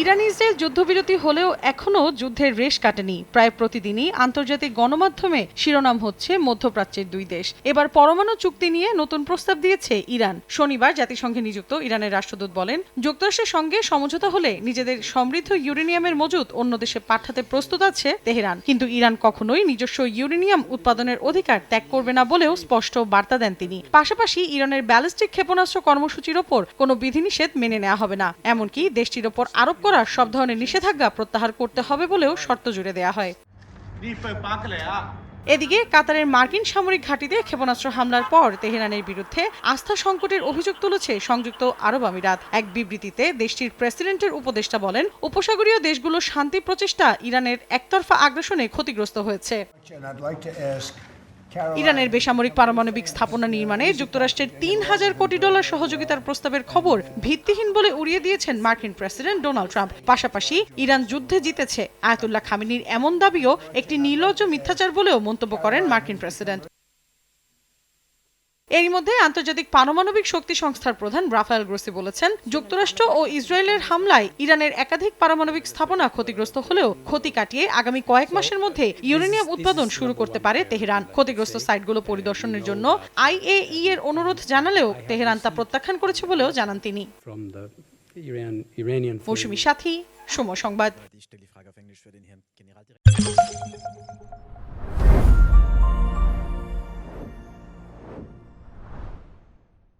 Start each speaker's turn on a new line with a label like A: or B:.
A: Iran Israel যুদ্ধবিরতি হলেও এখনও যুদ্ধের রেশ কাটেনি। প্রায় প্রতিদিনই আন্তর্জাতিক গণমাধ্যমে শিরোনাম হচ্ছে মধ্যপ্রাচ্যের দুই দেশ। এবার পরমাণু চুক্তি নিয়ে নতুন প্রস্তাব দিয়েছে ইরান। শনিবার জাতিসংঘে নিযুক্ত ইরানের রাষ্ট্রদূত বলেন, যুক্তরাষ্ট্রের সঙ্গে সমঝোতা হলে নিজেদের সমৃদ্ধ ইউরেনিয়ামের মজুত অন্য দেশে পাঠাতে প্রস্তুত আছে তেহরান। কিন্তু ইরান কখনোই নিজস্ব ইউরেনিয়াম উৎপাদনের অধিকার ত্যাগ করবে না বলেও স্পষ্ট বার্তা দেন তিনি। পাশাপাশি ইরানের ব্যালিস্টিক ক্ষেপণাস্ত্র কর্মসূচির ওপর কোনো বিধিনিষেধ মেনে নেওয়া হবে না। এমনকি দেশটির ওপর আরোপ করার সব ধরনের নিষেধাজ্ঞা প্রত্যাহার করতে হবে বলেও শর্ত জুড়ে দেয়া হয়। এদিকে কাতারের মার্কিন সামরিক ঘাঁটিতে ক্ষেপণাস্ত্র হামলার পর তেহরানের বিরুদ্ধে আস্থা সংকটের অভিযোগ তুলেছে সংযুক্ত আরব আমিরাত। এক বিবৃতিতে দেশটির প্রেসিডেন্টের উপদেষ্টা বলেন, উপসাগরীয় দেশগুলোর শান্তি প্রচেষ্টা ইরানের একতরফা আগ্রাসনে ক্ষতিগ্রস্ত হয়েছে। ইরানের বেসামরিক পারমাণবিক স্থাপনা নির্মাণে যুক্তরাষ্ট্রের তিন হাজার কোটি ডলার সহযোগিতার প্রস্তাবের খবর ভিত্তিহীন বলে উড়িয়ে দিয়েছেন মার্কিন প্রেসিডেন্ট ডোনাল্ড ট্রাম্প। পাশাপাশি ইরান যুদ্ধে জিতেছে। আয়াতুল্লাহ খামিনীর এমন দাবিও একটি নির্লজ্জ মিথ্যাচার বলেও মন্তব্য করেন মার্কিন প্রেসিডেন্ট। এরই মধ্যে আন্তর্জাতিক পারমাণবিক শক্তি সংস্থার প্রধান রাফায়েল গ্রোসি বলেছেন যুক্তরাষ্ট্র ও ইসরায়েলের হামলায় ইরানের একাধিক পারমাণবিক স্থাপনা ক্ষতিগ্রস্ত হলেও ক্ষতি কাটিয়ে আগামী কয়েক মাসের মধ্যে ইউরেনিয়াম উৎপাদন শুরু করতে পারে তেহরান। ক্ষতিগ্রস্ত সাইটগুলো পরিদর্শনের জন্য আইএই এর অনুরোধ জানালেও তেহরান তা প্রত্যাখ্যান করেছে বলেও জানান তিনি. মৌসুমী সাথী সময় সংবাদ।